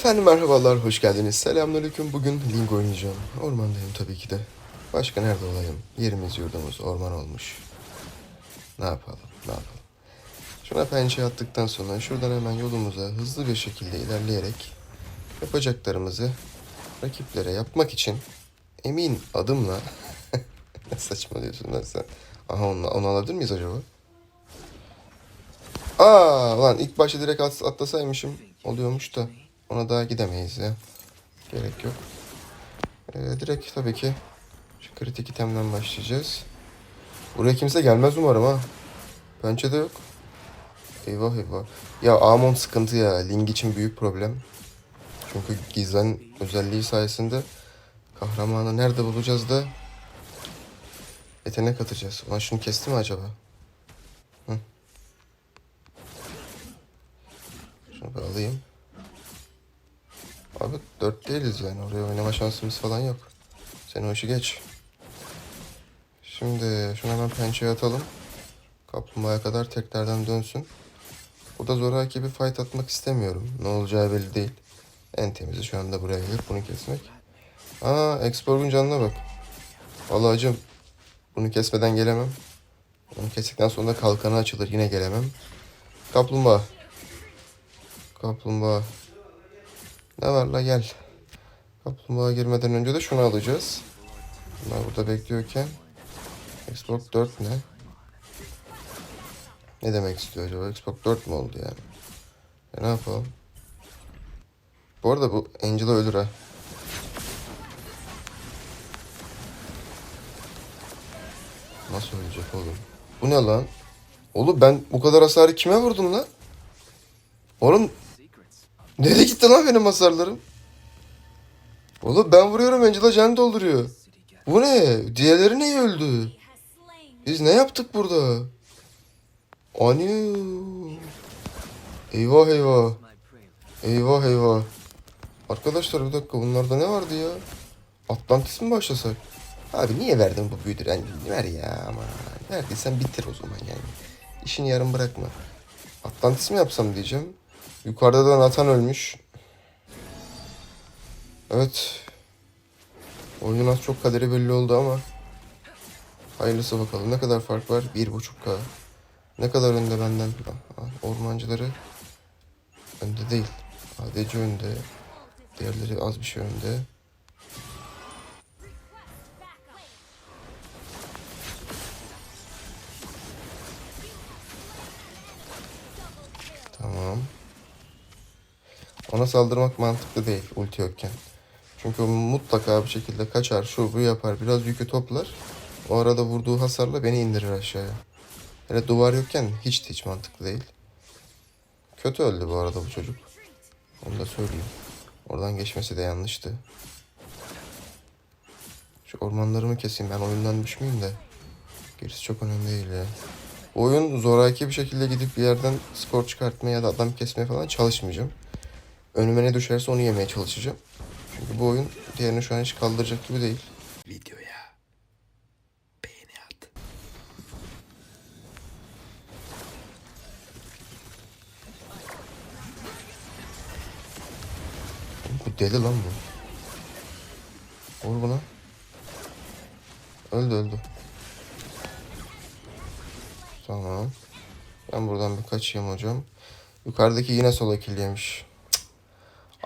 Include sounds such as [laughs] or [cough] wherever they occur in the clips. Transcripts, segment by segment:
Efendim merhabalar, hoş geldiniz. Selamünaleyküm. Bugün Link oynayacağım. Ormandayım tabii ki de. Başka nerede olayım? Yerimiz yurdumuz orman olmuş. Ne yapalım, ne yapalım. Şuna pençe attıktan sonra şuradan hemen yolumuza hızlı bir şekilde ilerleyerek yapacaklarımızı rakiplere yapmak için emin adımla [laughs] ne saçmalıyorsun lan sen? Aha onu, onu alabilir miyiz acaba? Aa lan ilk başta direkt at, atlasaymışım oluyormuş da ona daha gidemeyiz ya. Gerek yok. Ee, direkt tabii ki şu kritik itemden başlayacağız. Buraya kimse gelmez umarım ha. Pençe de yok. Eyvah eyvah. Ya Amon sıkıntı ya. Ling için büyük problem. Çünkü gizlen özelliği sayesinde kahramanı nerede bulacağız da yetenek atacağız. Ulan şunu kesti mi acaba? Hı. Şunu alayım. Abi dört değiliz yani. Oraya oynama şansımız falan yok. Sen o işi geç. Şimdi şunu hemen pençeye atalım. Kaplumbağaya kadar tekrardan dönsün. Burada zoraki bir fight atmak istemiyorum. Ne olacağı belli değil. En temizi şu anda buraya gelip bunu kesmek. Aa Export'un canına bak. Vallahi acım. Bunu kesmeden gelemem. Onu kestikten sonra kalkanı açılır. Yine gelemem. Kaplumbağa. Kaplumbağa. Ne var la gel. Kaplumbağa girmeden önce de şunu alacağız. Bunlar burada bekliyorken. Xbox 4 ne? Ne demek istiyor acaba? Xbox 4 mü oldu yani? E ne yapalım? Bu arada bu Angela ölür ha. Nasıl ölecek oğlum? Bu ne lan? Oğlum ben bu kadar hasarı kime vurdum lan? Oğlum Nereye gitti lan benim hasarlarım? Oğlum ben vuruyorum Angela can dolduruyor. Bu ne? Diğerleri niye öldü? Biz ne yaptık burada? Ani. Eyvah eyvah. Eyvah eyvah. Arkadaşlar bir dakika bunlarda ne vardı ya? Atlantis mi başlasak? Abi niye verdin bu büyüdür? Yani ver ya ama. Verdiysen bitir o zaman yani. İşini yarım bırakma. Atlantis mi yapsam diyeceğim. Yukarıda da Nathan ölmüş. Evet. Oyunun az çok kaderi belli oldu ama. Hayırlısı bakalım. Ne kadar fark var? 1.5K. Ne kadar önde benden? Aa, Ormancıları önde değil. ADC önde. Diğerleri az bir şey önde. Tamam. Ona saldırmak mantıklı değil ulti yokken. Çünkü mutlaka bir şekilde kaçar, şu bu yapar, biraz yükü toplar. O arada vurduğu hasarla beni indirir aşağıya. Hele duvar yokken hiç de hiç mantıklı değil. Kötü öldü bu arada bu çocuk. Onu da söyleyeyim. Oradan geçmesi de yanlıştı. Şu ormanlarımı keseyim ben oyundan düşmeyeyim de. Gerisi çok önemli değil ya. Oyun zoraki bir şekilde gidip bir yerden skor çıkartmaya ya da adam kesmeye falan çalışmayacağım. Önüme ne düşerse onu yemeye çalışacağım. Çünkü bu oyun diğerini şu an hiç kaldıracak gibi değil. Videoya beğeni at. Bu deli lan bu. Vur buna. Öldü öldü. Tamam. Ben buradan bir kaçayım hocam. Yukarıdaki yine solo kill yemiş. Cık.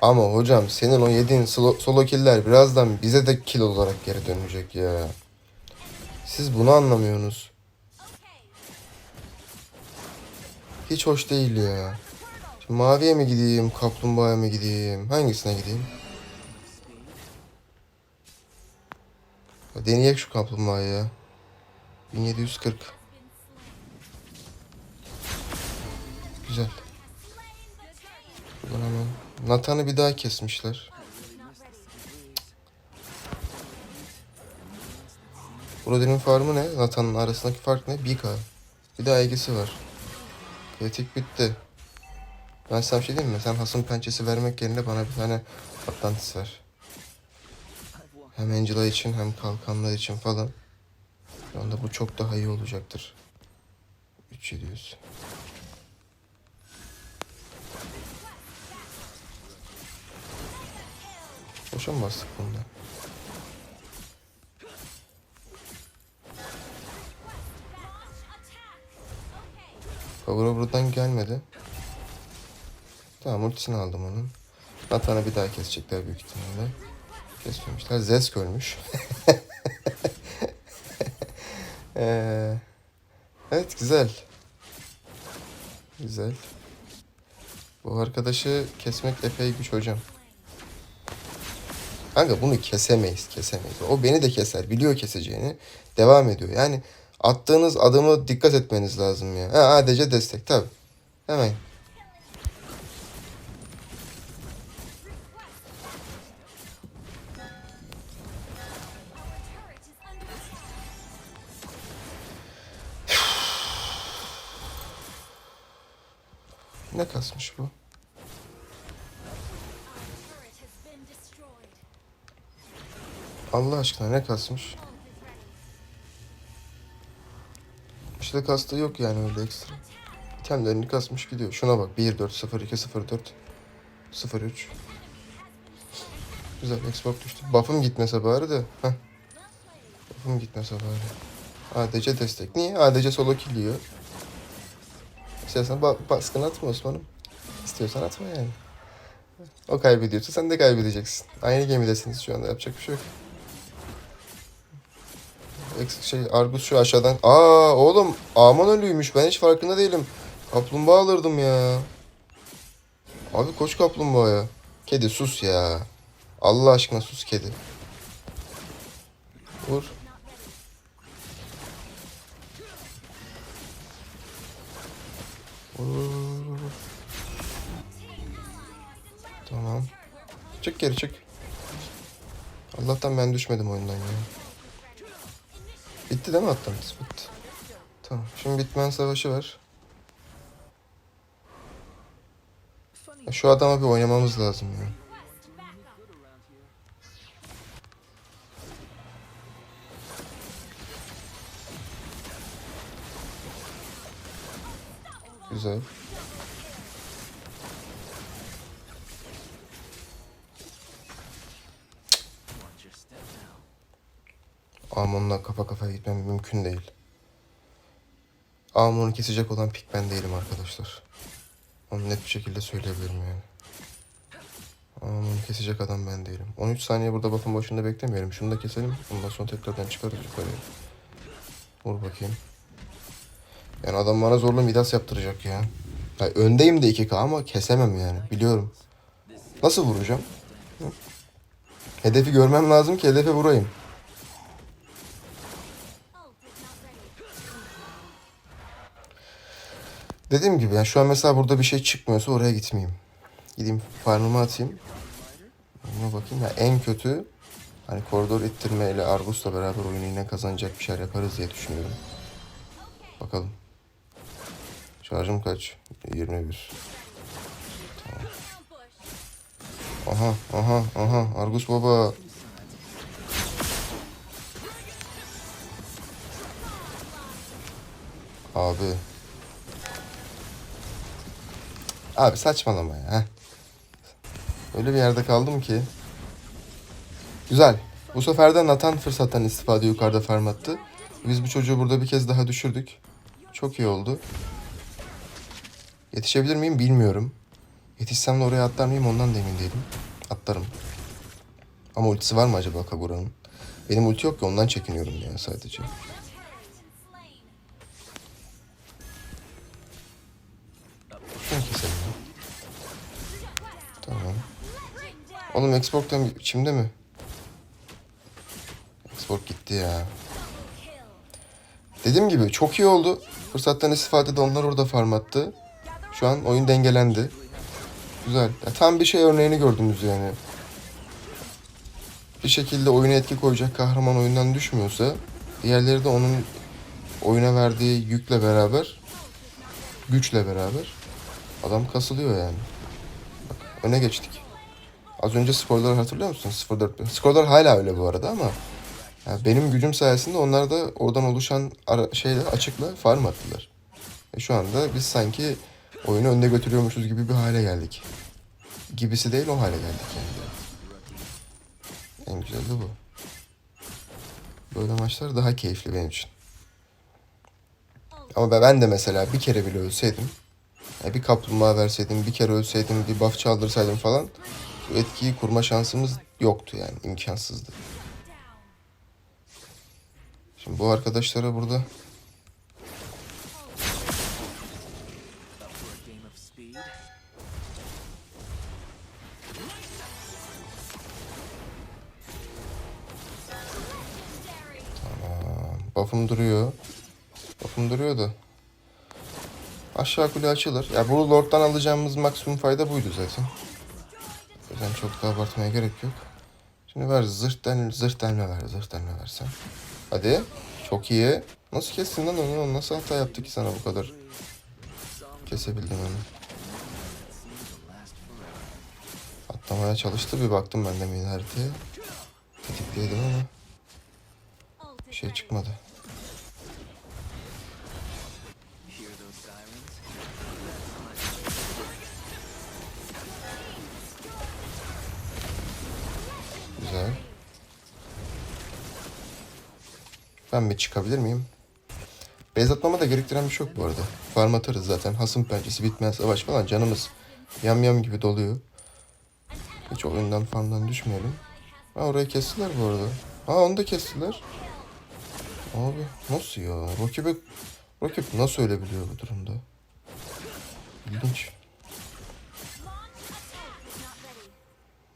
Ama hocam senin o yediğin solo, solo killer birazdan bize de kill olarak geri dönecek ya. Siz bunu anlamıyorsunuz. Hiç hoş değil ya. Şimdi maviye mi gideyim, kaplumbağaya mı gideyim? Hangisine gideyim? Deneyek şu kaplumbağayı ya. 1740. Güzel. Nathan'ı bir daha kesmişler. Brody'nin farmı ne? Nathan'ın arasındaki fark ne? 1K. Bir daha ilgisi var. Kritik bitti. Ben sana bir şey diyeyim mi? Sen hasım pençesi vermek yerine bana bir tane Atlantis ver. Hem Angela için hem kalkanlar için falan. Şu anda bu çok daha iyi olacaktır. 3700. Boşa mı bastık bunda? Power Over'dan gelmedi. Tamam ultisini aldım onun. Natan'ı bir daha kesecekler büyük ihtimalle. Kesmemişler. Zesk ölmüş. [laughs] Ee, evet güzel. Güzel. Bu arkadaşı kesmek epey güç hocam. Kanka bunu kesemeyiz, kesemeyiz. O beni de keser, biliyor keseceğini. Devam ediyor. Yani attığınız adımı dikkat etmeniz lazım ya. Ha, ADC destek tabi. Hemen. Aşkına ne kasmış? İşte kastığı yok yani öyle ekstra. Kendilerini kasmış gidiyor. Şuna bak 1 4 0 2 0 4 0 3. Güzel export düştü. Buff'ım gitmese bari de. Heh. Buff'ım gitmese bari. ADC destek. Niye? ADC solo kill yiyor. İstersen ba baskın atma Osman'ım. İstiyorsan atma yani. O kaybediyorsa sen de kaybedeceksin. Aynı gemidesiniz şu anda yapacak bir şey yok. Şey Argus şu aşağıdan. Aa oğlum Aman ölüymüş ben hiç farkında değilim. Kaplumbağa alırdım ya. Abi koş kaplumbağaya. Kedi sus ya. Allah aşkına sus kedi. Vur, vur. Tamam. Çık geri çık. Allah'tan ben düşmedim oyundan ya. Bitti değil mi Atlantis? Bitti. Tamam. Şimdi Bitmen Savaşı var. Şu adama bir oynamamız lazım ya. Güzel. Amon'la kafa kafaya gitmem mümkün değil. Amon'u kesecek olan pik ben değilim arkadaşlar. Onu net bir şekilde söyleyebilirim yani. Amon'u kesecek adam ben değilim. 13 saniye burada buff'ın başında beklemeyelim. Şunu da keselim. Ondan sonra tekrardan çıkarız yukarıya. Vur bakayım. Yani adam bana zorla midas yaptıracak ya. ya öndeyim de 2K ama kesemem yani. Biliyorum. Nasıl vuracağım? Hedefi görmem lazım ki hedefe vurayım. Dediğim gibi yani şu an mesela burada bir şey çıkmıyorsa oraya gitmeyeyim. Gideyim farmımı atayım. Ona bakayım ya en kötü hani koridor ittirme ile Argus'la beraber oyunu yine kazanacak bir şeyler yaparız diye düşünüyorum. Bakalım. Şarjım kaç? 21. Tamam. Aha aha aha Argus baba. Abi. Abi saçmalama ya. Öyle bir yerde kaldım ki. Güzel. Bu sefer de Nathan fırsattan istifade yukarıda farm attı. Biz bu çocuğu burada bir kez daha düşürdük. Çok iyi oldu. Yetişebilir miyim bilmiyorum. Yetişsem de oraya atlar mıyım ondan da emin değilim. Atlarım. Ama ultisi var mı acaba Kagura'nın? Benim ulti yok ki ondan çekiniyorum yani sadece. Oğlum Xbox'tan içimde mi? Xbox gitti ya. Dediğim gibi çok iyi oldu. Fırsattan istifade de onlar orada farm attı. Şu an oyun dengelendi. Güzel. Ya tam bir şey örneğini gördünüz yani. Bir şekilde oyuna etki koyacak kahraman oyundan düşmüyorsa diğerleri de onun oyuna verdiği yükle beraber güçle beraber adam kasılıyor yani. Bak öne geçtik. Az önce skorları hatırlıyor musun? 0-4. Skorlar hala öyle bu arada ama ya benim gücüm sayesinde onlar da oradan oluşan ara, şeyle açıkla farm attılar. E şu anda biz sanki oyunu önde götürüyormuşuz gibi bir hale geldik. Gibisi değil o hale geldik yani. En güzeli de bu. Böyle maçlar daha keyifli benim için. Ama ben- de mesela bir kere bile ölseydim, bir kaplumbağa verseydim, bir kere ölseydim, bir buff çaldırsaydım falan bu etkiyi kurma şansımız yoktu yani imkansızdı. Şimdi bu arkadaşlara burada speed. buff'um duruyor. Buff'um duruyor da. Aşağı kule açılır. Ya bu Lord'dan alacağımız maksimum fayda buydu zaten. Yüzden çok da abartmaya gerek yok. Şimdi ver zırh, del, zırh delme ver. Zırh delme versen. Hadi. Çok iyi. Nasıl kestin lan onu? Nasıl hata yaptı ki sana bu kadar? Kesebildim onu. Atlamaya çalıştı. Bir baktım ben de main haritaya. Tetikleydim ama bir şey çıkmadı. Güzel. Ben bir çıkabilir miyim? Beyaz atmama da gerektiren bir şey yok bu arada. Farm atarız zaten. Hasım pençesi bitmez savaş falan canımız yam yam gibi doluyor. Hiç oyundan farmdan düşmeyelim. Ha orayı kestiler bu arada. Ha onu da kestiler. Abi nasıl ya? Rakibe, rakip nasıl ölebiliyor bu durumda? İlginç.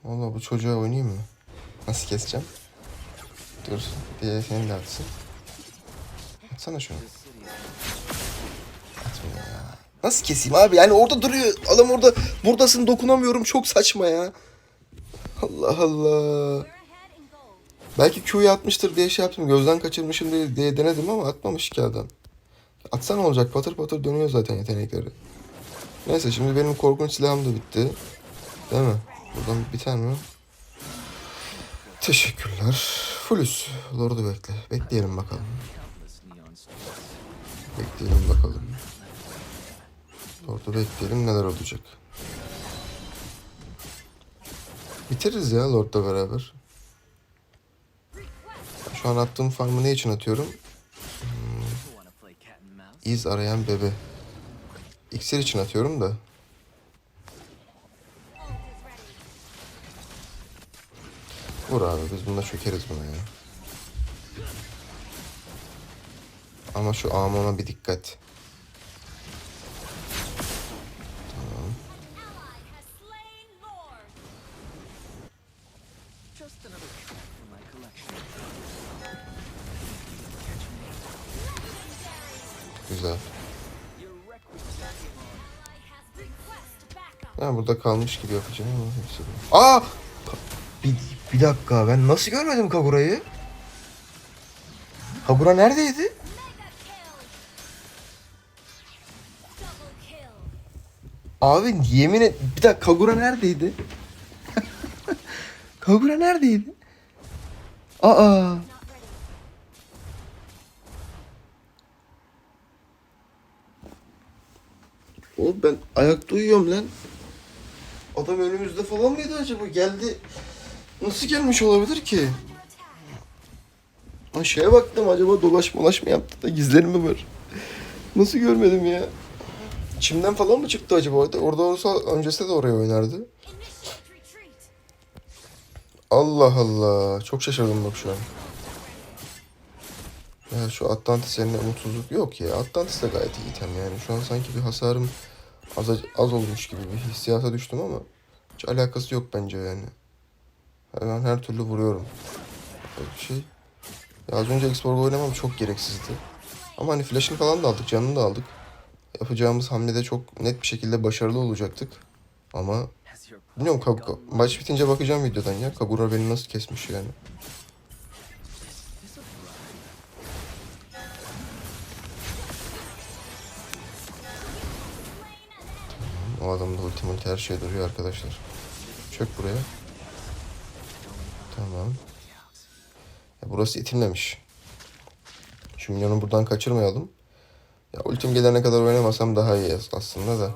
Valla bu çocuğa oynayayım mı? Nasıl keseceğim? Dur. Diye seni de atsın. Atsana şunu. Atmıyor ya. Nasıl keseyim abi? Yani orada duruyor. Adam orada. Buradasın dokunamıyorum. Çok saçma ya. Allah Allah. Belki Q'yu atmıştır diye şey yaptım. Gözden kaçırmışım diye, diye denedim ama atmamış ki adam. Atsan olacak. Patır patır dönüyor zaten yetenekleri. Neyse şimdi benim korkunç silahım da bitti. Değil mi? Buradan biter mi? Teşekkürler. Fulüs. Lord'u bekle. Bekleyelim bakalım. Bekleyelim bakalım. Lord'u bekleyelim neler olacak. Bitiririz ya Lord'la beraber. Şu an attığım farmı ne için atıyorum? Mouse? İz arayan bebe. İksir için atıyorum da. Vur abi biz bunda çökeriz buna ya. Ama şu Amon'a bir dikkat. Collection. Güzel. Ben burada kalmış gibi yapacağım ama hepsi bu. Aa! Bir, bir dakika ben nasıl görmedim Kagura'yı? Kagura neredeydi? Abi yemin et bir dakika Kagura neredeydi? [laughs] Kagura neredeydi? Aa! Oğlum ben ayakta uyuyorum lan. Adam önümüzde falan mıydı acaba? Geldi. Nasıl gelmiş olabilir ki? Şeye baktım acaba dolaş molaş mı yaptı da gizleri mi var? Nasıl görmedim ya? İçimden falan mı çıktı acaba? Orada olsa öncesinde de oraya oynardı. Allah Allah. Çok şaşırdım bak şu an. Ya şu Atlantis yerine umutsuzluk yok ya. Atlantis de gayet iyi item yani. Şu an sanki bir hasarım az, az olmuş gibi bir hissiyata düştüm ama hiç alakası yok bence yani. Ben her türlü vuruyorum. Böyle bir şey. Ya az önce Expor'da oynamam çok gereksizdi. Ama hani flash'ını falan da aldık, canını da aldık. Yapacağımız hamlede çok net bir şekilde başarılı olacaktık. Ama bilmiyorum gone maç bitince bakacağım videodan ya. Kagura beni nasıl kesmiş yani. O adamda ulti multi her şey duruyor arkadaşlar. Çök buraya. Tamam. Ya burası itilmemiş. Şu minyonu buradan kaçırmayalım. Ya ultim gelene kadar oynamasam daha iyi aslında da.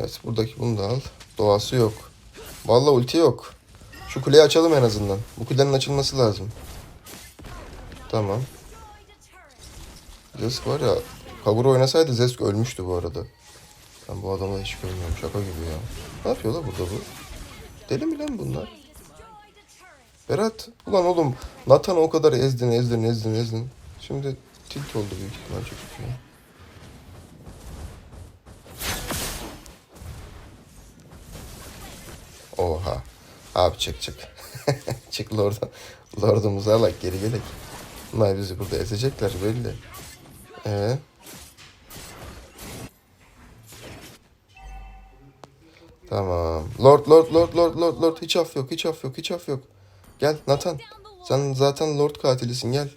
Evet buradaki bunu da al. Doğası yok. Vallahi ulti yok. Şu kuleyi açalım en azından. Bu kulenin açılması lazım. Tamam. Zesk var ya. Kagura oynasaydı Zesk ölmüştü bu arada. Ben bu adamı hiç görmüyorum. Şaka gibi ya. Ne yapıyor la burada bu? Deli mi lan bunlar? Berat. Ulan oğlum. Nathan o kadar ezdin ezdin ezdin ezdin. Şimdi tilt oldu büyük ihtimal çocuk ya. Oha. Abi çık çık. [laughs] çık lordan. Lordumuzu alak geri gelek. Bunlar bizi burada ezecekler belli. Evet. Tamam. Lord Lord Lord Lord Lord Lord hiç af yok hiç af yok hiç af yok. Gel Nathan. Sen zaten Lord katilisin gel.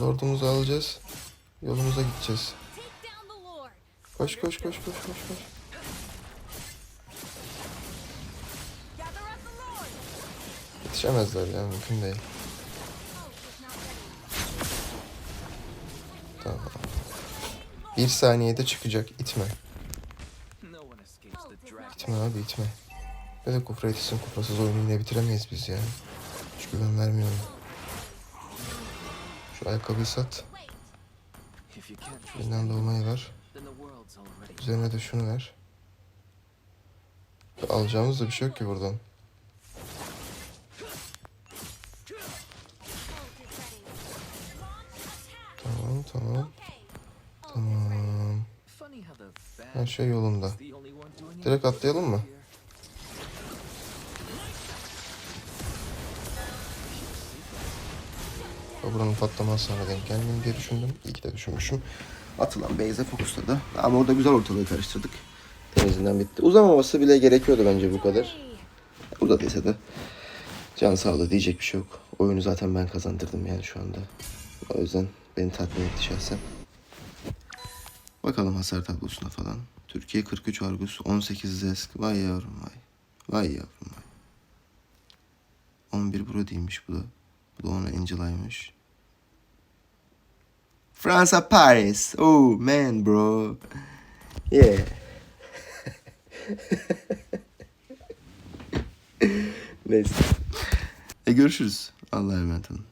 Lordumuzu alacağız. Yolumuza gideceğiz. Koş koş koş koş koş koş. Yetişemezler ya mümkün değil. Tamam. Bir saniyede çıkacak itme. İtme abi itme. Ve de Kufraitis'in kupasız oyunu yine bitiremeyiz biz ya. Hiç güven vermiyorum. Şu ayakkabıyı sat. Yeniden doğmayı ver. Üzerine de şunu ver. Alacağımız da bir şey yok ki buradan. Tamam. Tamam. Her şey yolunda. Direkt atlayalım mı? buranın patlamasına denk gelmeyeyim diye düşündüm. İyi ki de düşünmüşüm. Atılan Beyze fokusladı. Ama orada güzel ortalığı karıştırdık. Temizinden bitti. Uzamaması bile gerekiyordu bence bu kadar. Uzadıysa da can sağlığı diyecek bir şey yok. Oyunu zaten ben kazandırdım yani şu anda. O yüzden beni tatmin etti şahsen. Bakalım hasar tablosuna falan. Türkiye 43 Argus, 18 Zesk. Vay yavrum vay. Vay yavrum vay. 11 Brody'ymiş bu da. Bu da ona Angela'ymış. Fransa Paris. Oh man bro. Yeah. [laughs] Neyse. E görüşürüz. Allah'a emanet olun.